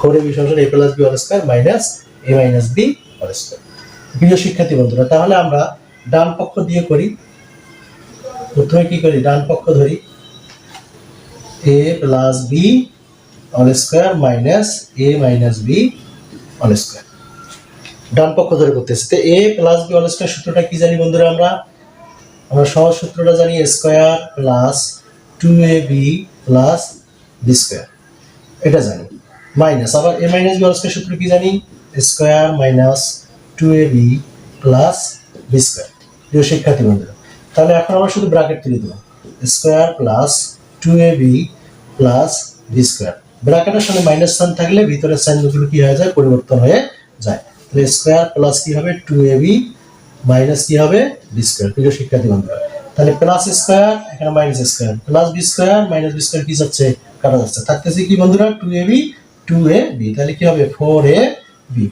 Four A সমান A plus B all square minus A minus B all square প্রিয় শিক্ষার্থী বন্ধুরা, তাহলে আমরা ডান পক্ষ দিয়ে করি। প্রথমে কি করি? ডান পক্ষ ধরি। A plus B all square minus A minus B all square ডান পক্ষ ধরে করতেছি। তো A plus B all square সূত্রটা কি জানি বন্ধুরা আমরা? আমরা সহজ সূত্রটা জানি square plus two A B plus B square এটা জানি। মাইনাস, আবার এ মাইনাস বি স্কোয়ার সূত্র কি জানি? Square minus two A B plus B square. প্রিয় শিক্ষার্থী বন্ধুরা তাহলে এখন আমরা শুধু ব্র্যাকেট তুলে দেবো। Square plus two A B plus B square. ব্র্যাকেটের সঙ্গে মাইনাস সাইন থাকলে ভিতরের সাইনগুলো কি হয়ে যায়? পরিবর্তন হয়ে যায়। তাহলে স্কোয়ার প্লাস কি হবে? টু এ বি মাইনাস কি হবে? B square. প্রিয় শিক্ষার্থী বন্ধুরা তাহলে প্লাস স্কোয়ার, এখানে minus square. Plus B square, minus B square কি যাচ্ছে? কাটা যাচ্ছে। থাকতেছে কি বন্ধুরা? Two A B two A B তাহলে কি হবে? ফোর এ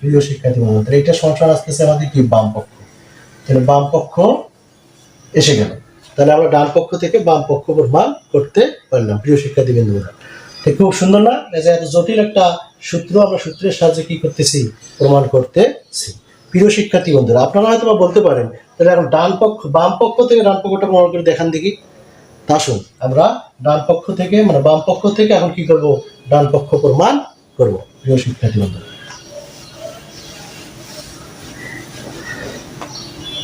প্রিয় শিক্ষার্থী তাহলে এটা সংসার আসতেছে আমাদের কি? বাম পক্ষ। তাহলে বাম পক্ষ এসে গেল। তাহলে আমরা ডান পক্ষ থেকে বাম পক্ষ প্রমাণ করতে পারলাম, প্রিয় শিক্ষার্থী বন্ধুরা। তো খুব সুন্দর না? এত জটিল একটা সূত্র, আমরা সূত্রের সাহায্যে কি করতেছি? প্রমাণ করতেছি। প্রিয় শিক্ষার্থী বন্ধুরা, আপনারা হয়তো বলতে পারেন, তাহলে এখন ডান পক্ষ, বাম পক্ষ থেকে ডান পক্ষটা প্রমাণ করে দেখান দেখি। আসুন, আমরা ডান পক্ষ থেকে মানে বাম পক্ষ থেকে এখন কি করব? ডান পক্ষ প্রমাণ করব। প্রিয় শিক্ষার্থী বন্ধুরা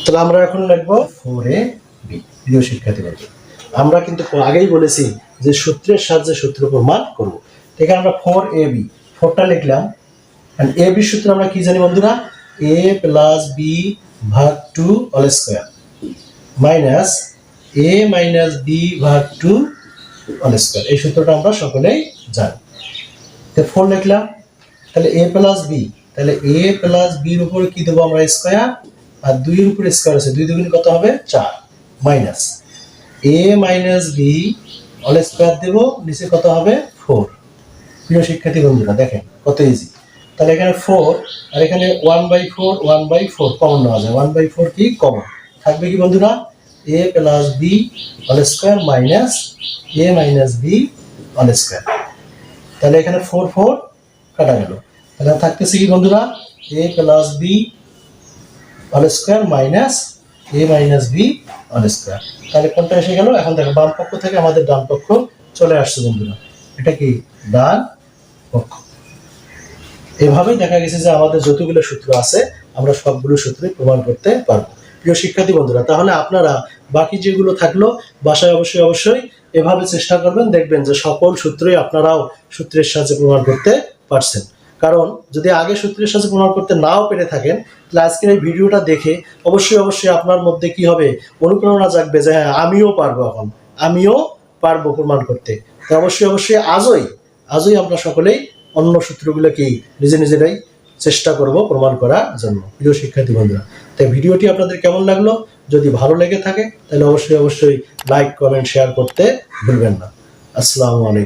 তাহলে আমরা এখন লিখব ফোর এ বি প্রিয় শিক্ষার্থী বন্ধু আমরা কিন্তু আগেই বলেছি যে সূত্রের সাহায্যে সূত্র প্রমাণ করব। এখানে আমরা ফোর এ বি ফোরটা লিখলাম। এ বি সূত্র আমরা কি জানি বন্ধুরা? এ প্লাস বি ভাগ two all square minus A minus B ভাগ টু অল স্কোয়ার এই সূত্রটা আমরা সকলেই জানি। তো ফোর লিখলাম, তাহলে এ প্লাস বি তাহলে এ প্লাস বির উপরে কি দেবো আমরা স্কোয়ার আর দুইয়ের উপরে স্কোয়ার আছে, দুই দুগুণ কত হবে? চার minus A minus B all square দেবো, নিচে কত হবে? ফোর প্রিয় শিক্ষার্থী বন্ধুরা, দেখেন, কত ইজি তাহলে এখানে ফোর আর এখানে one by four one by four common নেওয়া যায়। ওয়ান বাই ফোর কি? কমন থাকবে কি বন্ধুরা? A plus B all square minus A minus B all square তাহলে এখানে ফোর ফোর কাটা গেল। তাহলে থাকতেছে কি বন্ধুরা? A plus B all square minus A minus B all square তাহলে কোনটা এসে গেল? এখন দেখো, বাম পক্ষ থেকে আমাদের ডান পক্ষ চলে আসছে বন্ধুরা। এটা কি? ডান পক্ষ। এভাবেই দেখা গেছে যে আমাদের যতগুলো সূত্র আছে, আমরা সবগুলো সূত্রে প্রমাণ করতে পারব। প্রিয় শিক্ষার্থী বন্ধুরা, তাহলে আপনারা বাকি যেগুলো থাকল, বাসায় অবশ্যই অবশ্যই এভাবে চেষ্টা করবেন, দেখবেন যে সকল সূত্রই আপনারাও সূত্রের সাহায্যে প্রমাণ করতে পারছেন। কারণ যদি আগে সূত্রের সাহায্যে প্রমাণ করতে নাও পেরে থাকেন, তাহলে আজকের এই ভিডিওটা দেখে অবশ্যই অবশ্যই আপনার মধ্যে কি হবে? অনুপ্রেরণা জাগবে যে হ্যাঁ আমিও পারব এখন। আমিও পারব প্রমাণ করতে। তো অবশ্যই অবশ্যই আজই আজই আমরা সকলেই অন্য সূত্রগুলোকেই নিজে, নিজেরাই চেষ্টা করব প্রমাণ করার জন্য, প্রিয় শিক্ষার্থী বন্ধুরা। তাই ভিডিওটি আপনাদের কেমন লাগল? যদি ভালো লেগে থাকে, তাহলে অবশ্যই অবশ্যই লাইক কমেন্ট শেয়ার করতে ভুলবেন না। আসসালামু আলাইকুম।